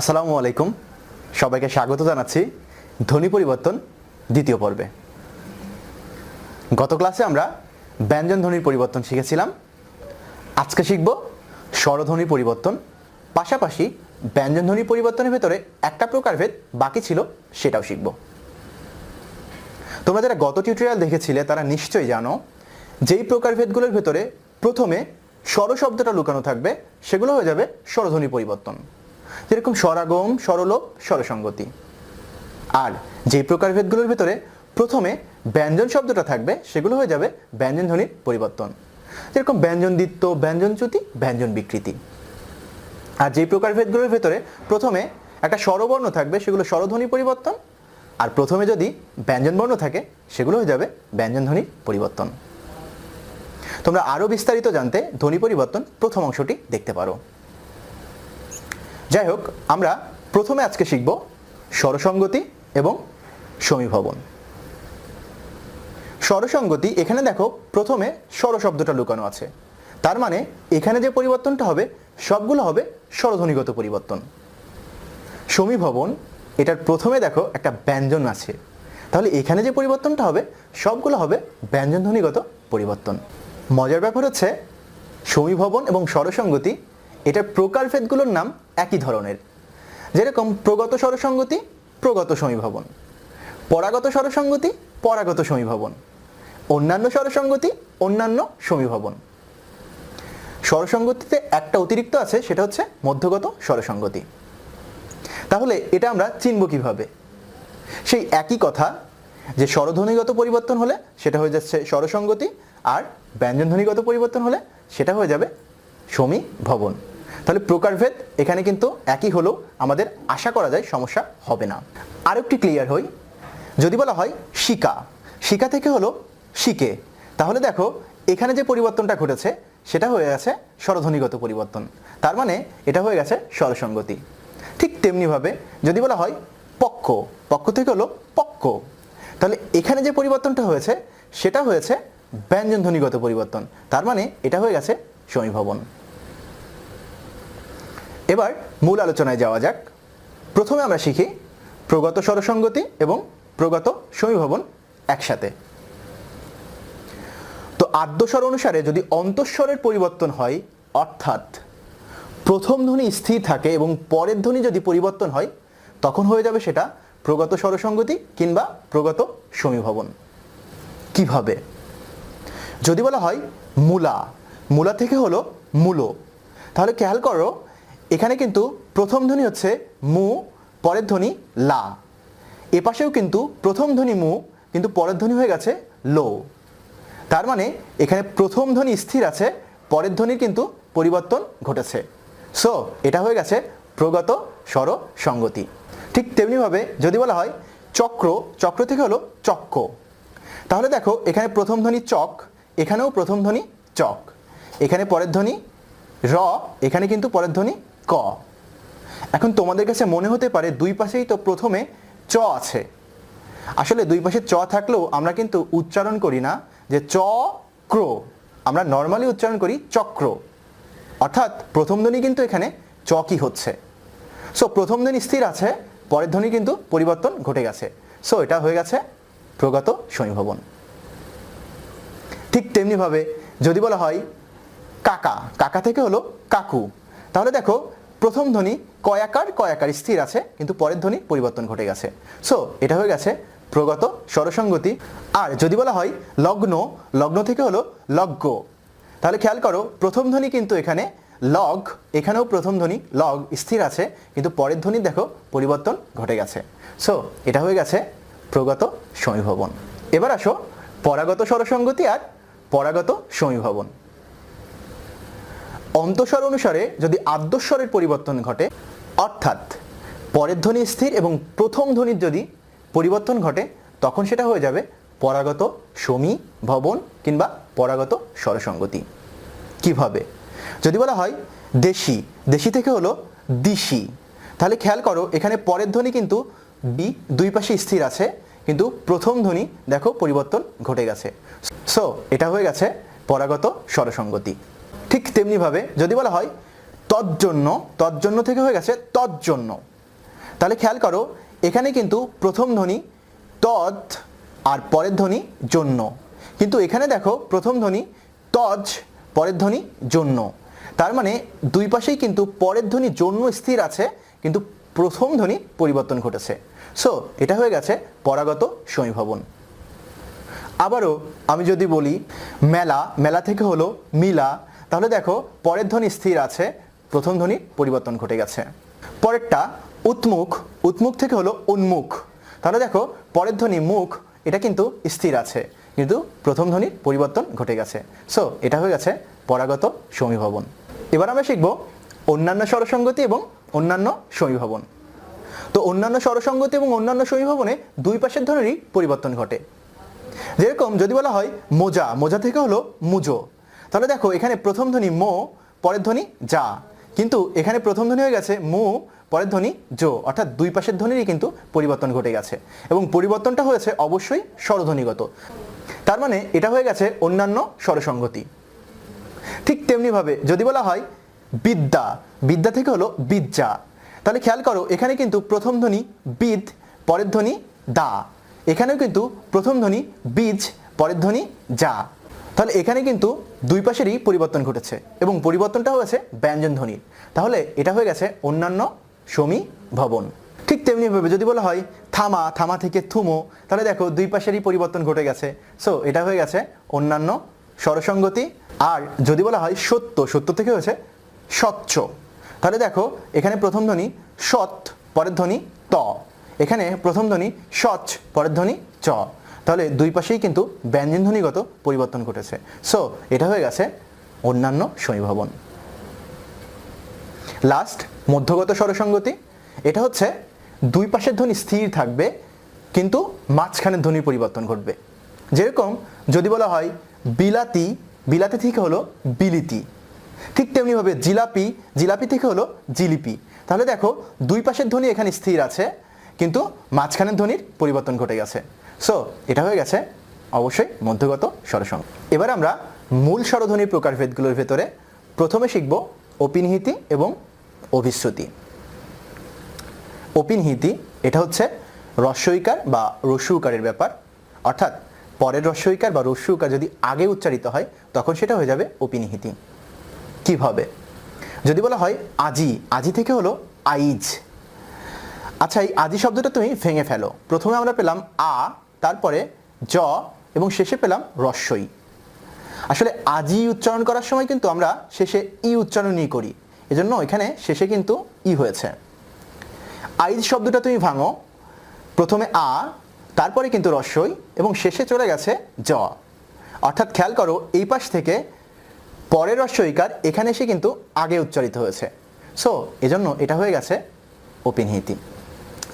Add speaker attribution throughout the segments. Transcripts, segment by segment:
Speaker 1: আসসালামু আলাইকুম। সবাইকে স্বাগত জানাচ্ছি ধ্বনি পরিবর্তন দ্বিতীয় পর্বে। গত ক্লাসে আমরা ব্যঞ্জন ধ্বনির পরিবর্তন শিখেছিলাম। আজকে শিখব স্বরধ্বনির পরিবর্তন। পাশাপাশি ব্যঞ্জন ধ্বনির পরিবর্তনের ভেতরে একটা প্রকারভেদ বাকি ছিল, সেটাও শিখব। তোমরা যারা গত টিউটোরিয়াল দেখেছিলে, তারা নিশ্চয়ই জানো যেই প্রকারভেদগুলোর ভেতরে প্রথমে স্বর শব্দটা লুকানো থাকবে, সেগুলো হয়ে যাবে স্বরধ্বনি পরিবর্তন। যেরকম স্বরাগম, স্বরলোপ, স্বরসঙ্গতি। আর যেই প্রকারভেদগুলোর ভেতরে প্রথমে ব্যঞ্জন শব্দটা থাকবে, সেগুলো হয়ে যাবে ব্যঞ্জন ধ্বনির পরিবর্তন। যেরকম ব্যঞ্জন দ্বিত্ব, ব্যঞ্জন চ্যুতি, ব্যঞ্জন বিকৃতি। আর যেই প্রকারভেদগুলোর ভেতরে প্রথমে একটা স্বরবর্ণ থাকবে, সেগুলো স্বরধ্বনি পরিবর্তন। আর প্রথমে যদি ব্যঞ্জন বর্ণ থাকে, সেগুলো হয়ে যাবে ব্যঞ্জন ধ্বনির পরিবর্তন। তোমরা আরও বিস্তারিত জানতে ধ্বনি পরিবর্তন প্রথম অংশটি দেখতে পারো। যাই হোক আমরা প্রথমে আজকে শিখব স্বরসঙ্গতি এবং সমীভবন। স্বরসঙ্গতি, এখানে দেখো প্রথমে স্বর শব্দটা লুকানো আছে। তার মানে এখানে যে পরিবর্তনটা হবে, সবগুলো হবে স্বরধ্বনিগত পরিবর্তন। সমীভবন, এটার প্রথমে দেখো একটা ব্যঞ্জন আছে। তাহলে এখানে যে পরিবর্তনটা হবে, সবগুলো হবে ব্যঞ্জনধ্বনিগত পরিবর্তন। মজার ব্যাপার হচ্ছে, সমীভবন এবং স্বরসঙ্গতি এটার প্রকারভেদগুলোর নাম একই ধরনের। যেরকম প্রগত স্বরসঙ্গতি, প্রগত সমীভবন। পরাগত স্বরসঙ্গতি, পরাগত সমীভবন। অন্যান্য স্বরসঙ্গতি, অন্যান্য সমীভবন। স্বরসঙ্গতিতে একটা অতিরিক্ত আছে, সেটা হচ্ছে মধ্যগত স্বরসঙ্গতি। তাহলে এটা আমরা চিনব কীভাবে? সেই একই কথা, যে স্বরধ্বনিগত পরিবর্তন হলে সেটা হয়ে যাচ্ছে স্বরসঙ্গতি, আর ব্যঞ্জনধ্বনিগত পরিবর্তন হলে সেটা হয়ে যাবে সমী ভবন তাহলে প্রকারভেদ এখানে কিন্তু একই হলেও আমাদের আশা করা যায় সমস্যা হবে না। আরেকটি ক্লিয়ার হই, যদি বলা হয় শিকা শিকা থেকে হলো শিকে। তাহলে দেখো, এখানে যে পরিবর্তনটা ঘটেছে, সেটা হয়ে গেছে স্বরধ্বনিগত পরিবর্তন। তার মানে এটা হয়ে গেছে স্বরসঙ্গতি। ঠিক তেমনিভাবে যদি বলা হয় পক্ষ পক্ষ থেকে হলো পক্ষ। তাহলে এখানে যে পরিবর্তনটা হয়েছে, সেটা হয়েছে ব্যঞ্জনধ্বনিগত পরিবর্তন। তার মানে এটা হয়ে গেছে সমীভবন। এবার মূল আলোচনায় যাওয়া যাক। প্রথমে আমরা শিখি প্রগত স্বরসঙ্গতি এবং প্রগত সমীভবন একসাথে। তো আদ্যস্বর অনুসারে যদি অন্তঃস্বরের পরিবর্তন হয়, অর্থাৎ প্রথম ধ্বনি স্থির থাকে এবং পরের ধ্বনি যদি পরিবর্তন হয়, তখন হয়ে যাবে সেটা প্রগত স্বরসঙ্গতি কিংবা প্রগত সমীভবন। কীভাবে? যদি বলা হয়, মূলা। মূলা থেকে হলো মূলো। তাহলে খেয়াল করো এখানে কিন্তু প্রথম ধ্বনি হচ্ছে মু, পরের ধ্বনি লা। এ পাশেও কিন্তু প্রথম ধ্বনি মু, কিন্তু পরের ধ্বনি হয়ে গেছে লো। তার মানে এখানে প্রথম ধ্বনি স্থির আছে, পরের ধ্বনির কিন্তু পরিবর্তন ঘটেছে। সো এটা হয়ে গেছে প্রগত স্বর সঙ্গতি। ঠিক তেমনিভাবে যদি বলা হয় চক্র চক্র থেকে হলো চক্ক। তাহলে দেখো, এখানে প্রথম ধ্বনি চক, এখানেও প্রথম ধ্বনি চক। এখানে পরের ধ্বনি র, এখানে কিন্তু পরের ধ্বনি ক। এখন তোমাদের কাছে মনে হতে পারে দুই পাশেই তো প্রথমে চ আছে। আসলে দুই পাশে চ থাকলেও আমরা কিন্তু উচ্চারণ করি না যে চ, ক্র। আমরা নর্মালি উচ্চারণ করি চক্র। অর্থাৎ প্রথম ধ্বনি কিন্তু এখানে চকই হচ্ছে। সো প্রথম ধ্বনি স্থির আছে, পরের ধ্বনি কিন্তু পরিবর্তন ঘটে গেছে। সো এটা হয়ে গেছে প্রগত সমীভবন ঠিক তেমনিভাবে যদি বলা হয় কাকা কাকা থেকে হলো কাকু। তাহলে দেখো, প্রথম ধ্বনি কয়াকার কয়াকার স্থির আছে, কিন্তু পরের ধ্বনি পরিবর্তন ঘটে গেছে। সো এটা হয়ে গেছে প্রগত স্বরসঙ্গতি। আর যদি বলা হয় লগ্ন লগ্ন থেকে হলো লগ্ন তাহলে খেয়াল করো, প্রথম ধ্বনি কিন্তু এখানে লগ, এখানেও প্রথম ধ্বনি লগ স্থির আছে, কিন্তু পরের ধ্বনি দেখো পরিবর্তন ঘটে গেছে। সো এটা হয়ে গেছে প্রগত সমীভবন এবার আসো পরাগত স্বরসঙ্গতি আর পরাগত সমীভবন অন্তঃস্বর অনুসারে যদি আদ্যস্বরের পরিবর্তন ঘটে, অর্থাৎ পরের ধ্বনি স্থির এবং প্রথম ধ্বনির যদি পরিবর্তন ঘটে, তখন সেটা হয়ে যাবে পরাগত সমী ভবন কিংবা পরাগত স্বরসঙ্গতি। কীভাবে? যদি বলা হয় দেশি দেশি থেকে হলো দিশি। তাহলে খেয়াল করো, এখানে পরের ধ্বনি কিন্তু বি, দুই পাশে স্থির আছে, কিন্তু প্রথম ধ্বনি দেখো পরিবর্তন ঘটে গেছে। সো এটা হয়ে গেছে পরাগত স্বরসঙ্গতি। ঠিক তেমনিভাবে যদি বলা হয় তজ্জন্য তজ্জন্য থেকে হয়ে গেছে তজ্জন্য। তাহলে খেয়াল করো, এখানে কিন্তু প্রথম ধ্বনি তৎ আর পরের ধ্বনি জন্য। কিন্তু এখানে দেখো প্রথম ধ্বনি তজ, পরের ধ্বনি জন্য। তার মানে দুই পাশেই কিন্তু পরের ধ্বনি জন্য স্থির আছে, কিন্তু প্রথম ধ্বনি পরিবর্তন ঘটেছে। সো এটা হয়ে গেছে পরাগত সমীভবন। আবারও আমি যদি বলি মেলা মেলা থেকে হলো মিলা তাহলে দেখো, পরের ধ্বনি স্থির আছে, প্রথম ধ্বনি পরিবর্তন ঘটে গেছে। পরেরটা উৎমুখ উৎমুখ থেকে হলো উন্মুখ। তাহলে দেখো, পরের ধ্বনি মুখ, এটা কিন্তু স্থির আছে, কিন্তু প্রথম ধ্বনির পরিবর্তন ঘটে গেছে। সো এটা হয়ে গেছে পরাগত সমীভবন। এবার আমরা শিখব অন্যান্য স্বরসঙ্গতি এবং অন্যান্য সমীভবন। তো অন্যান্য স্বরসঙ্গতি এবং অন্যান্য সমীভবনে দুই পাশের ধ্বনিরই পরিবর্তন ঘটে। যেরকম যদি বলা হয় মোজা মোজা থেকে হলো মুজো। তাহলে দেখো, এখানে প্রথম ধ্বনি মো, পরের ধ্বনি যা। কিন্তু এখানে প্রথম ধ্বনি হয়ে গেছে মু, পরের ধ্বনি জো অর্থাৎ দুই পাশের ধ্বনিরই কিন্তু পরিবর্তন ঘটে গেছে। এবং পরিবর্তনটা হয়েছে অবশ্যই স্বরধ্বনিগত। তার মানে এটা হয়ে গেছে অন্যান্য স্বরসঙ্গতি। ঠিক তেমনিভাবে যদি বলা হয় বিদ্যা বিদ্যা থেকে হলো বিদ্যা। তাহলে খেয়াল করো, এখানে কিন্তু প্রথম ধ্বনি বিদ পরের ধ্বনি দা। এখানেও কিন্তু প্রথম ধ্বনি বীজ, পরের ধ্বনি যা। তাহলে এখানে কিন্তু দুই পাশেরই পরিবর্তন ঘটেছে এবং পরিবর্তনটা হয়েছে ব্যঞ্জন ধ্বনির তাহলে এটা হয়ে গেছে অন্যান্য সমী ভবন। ঠিক তেমনিভাবে যদি বলা হয় থামা থামা থেকে থুমো, তাহলে দেখো দুই পাশেরই পরিবর্তন ঘটে গেছে। সো এটা হয়ে গেছে অন্যান্য স্বরসঙ্গতি। আর যদি বলা হয় সত্য সত্য থেকে হয়েছে স্বচ্ছ। তাহলে দেখো এখানে প্রথম ধ্বনি সৎ, পরের ধ্বনি ত। এখানে প্রথম ধ্বনি সচ পরের ধ্বনি চ। তাহলে দুই পাশেই কিন্তু ব্যঞ্জন ধ্বনিগত পরিবর্তন ঘটেছে। সো এটা হয়ে গেছে অন্যান্য সমীভবন লাস্ট মধ্যগত স্বরসঙ্গতি। এটা হচ্ছে দুই পাশের ধ্বনি স্থির থাকবে, কিন্তু মাঝখানের ধ্বনি পরিবর্তন ঘটবে। যেরকম যদি বলা হয় বিলাতি বিলাতি থেকে হলো বিলিতি। ঠিক তেমনিভাবে জিলাপি জিলাপি থেকে হলো জিলিপি। তাহলে দেখো দুই পাশের ধ্বনি এখানে স্থির আছে, কিন্তু মাঝখানের ধ্বনির পরিবর্তন ঘটে গেছে। সো এটা হয়ে গেছে অবশ্যই মধ্যগত স্বরসঙ্গ এবার আমরা মূল স্বরধ্বনির প্রকারভেদগুলোর ভেতরে প্রথমে শিখব অপিনহিতি এবং অভিশ্রুতি। অপিনহিতি, এটা হচ্ছে রস্যইকার বা রস্যুকারের ব্যাপার। অর্থাৎ পরের রস্যইকার বা রস্যুকার যদি আগে উচ্চারিত হয়, তখন সেটা হয়ে যাবে অপিনিহিতি। কীভাবে? যদি বলা হয় আজি আজি থেকে হলো আইজ। আচ্ছা এই আজি শব্দটা তুমি ভেঙে ফেলো। প্রথমে আমরা পেলাম আ তারপরে জ এবং শেষে পেলাম রস্যই। আসলে আজি উচ্চারণ করার সময় কিন্তু আমরা শেষে ই উচ্চারণই করি। এজন্য এখানে শেষে কিন্তু ই হয়েছে। আইজ শব্দটা তুমি ভাঙো। প্রথমে আ, তারপরে কিন্তু রস্যই এবং শেষে চলে গেছে জ। অর্থাৎ খেয়াল করো, এই পাশ থেকে পরের রস্যইকার এখানে এসে কিন্তু আগে উচ্চারিত হয়েছে। সো এজন্য এটা হয়ে গেছে ওপিনহিতি।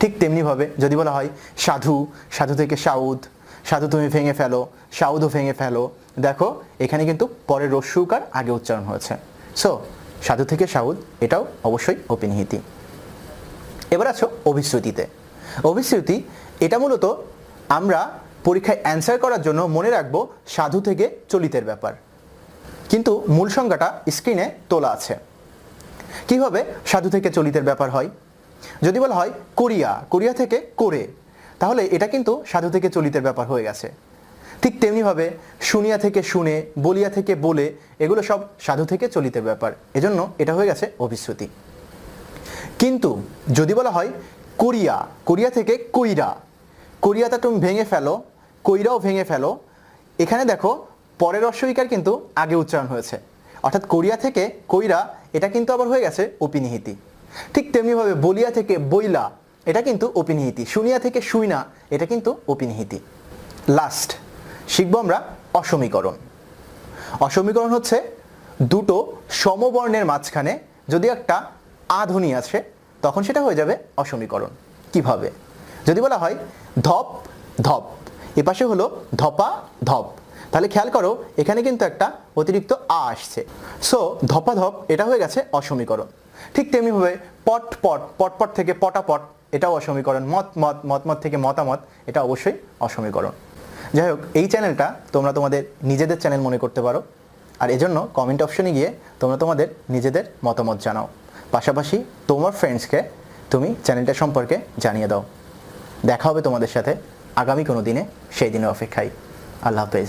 Speaker 1: ঠিক তেমনিভাবে যদি বলা হয় সাধু সাধু থেকে সাউদ, সাধু তুমি ভেঙে ফেলো, সাউদও ভেঙে ফেলো। দেখো, এখানে কিন্তু পরে রস্যুকার আগে উচ্চারণ হয়েছে। সো সাধু থেকে সাউদ, এটাও অবশ্যই অপিনহিতি এবার আছো অভিশ্রুতিতে। অভিশ্রুতি, এটা মূলত আমরা পরীক্ষায় অ্যান্সার করার জন্য মনে রাখব সাধু থেকে চলিতের ব্যাপার। কিন্তু মূল সংজ্ঞাটা স্ক্রিনে তোলা আছে। কীভাবে সাধু থেকে চলিতের ব্যাপার হয়? যদি বলা হয় কোরিয়া কোরিয়া থেকে করে, তাহলে এটা কিন্তু সাধু থেকে চলিতের ব্যাপার হয়ে গেছে। ঠিক তেমনিভাবে শুনিয়া থেকে শুনে, বলিয়া থেকে বলে, এগুলো সব সাধু থেকে চলিতের ব্যাপার। এজন্য এটা হয়ে গেছে অভিশ্রুতি। কিন্তু যদি বলা হয় কোরিয়া কোরিয়া থেকে কইরা, কোরিয়াটা তুমি ভেঙে ফেলো, কইরাও ভেঙে ফেলো, এখানে দেখো পরের অস্বীকার কিন্তু আগে উচ্চারণ হয়েছে। অর্থাৎ কোরিয়া থেকে কইরা, এটা কিন্তু আবার হয়ে গেছে অপিনিহিতি ঠিক তেমনিভাবে বলিয়া থেকে বইলা, এটা কিন্তু অপিনিহিতি শুনিয়া থেকে শুইনা, এটা কিন্তু অপিনিহিতি লাস্ট শিখব আমরা অসমীকরণ। অসমীকরণ হচ্ছে দুটো সমবর্ণের মাঝখানে যদি একটা আধুনি আছে তখন সেটা হয়ে যাবে অসমীকরণ। কীভাবে? যদি বলা হয় ধপ ধপ এপাশে হলো ধপা, ধপ। তাহলে খেয়াল করো, এখানে কিন্তু একটা অতিরিক্ত আ আসছে। সো ধপা ধপ, এটা হয়ে গেছে অসমীকরণ। ঠিক তেমনিভাবে পট পট পট পট থেকে পটাপট, এটাও অসমীকরণ, মত মত মত মত থেকে মতামত, এটা অবশ্যই অসমীকরণ। যাই হোক, এই চ্যানেলটা তোমরা তোমাদের নিজেদের চ্যানেল মনে করতে পারো। আর এজন্য কমেন্ট অপশনে গিয়ে তোমরা তোমাদের নিজেদের মতামত জানাও। পাশাপাশি তোমার ফ্রেন্ডসকে তুমি চ্যানেলটা সম্পর্কে জানিয়ে দাও। দেখা হবে তোমাদের সাথে আগামী কোনো দিনে, সেই দিনের অপেক্ষায়। আল্লাহ হাফেজ।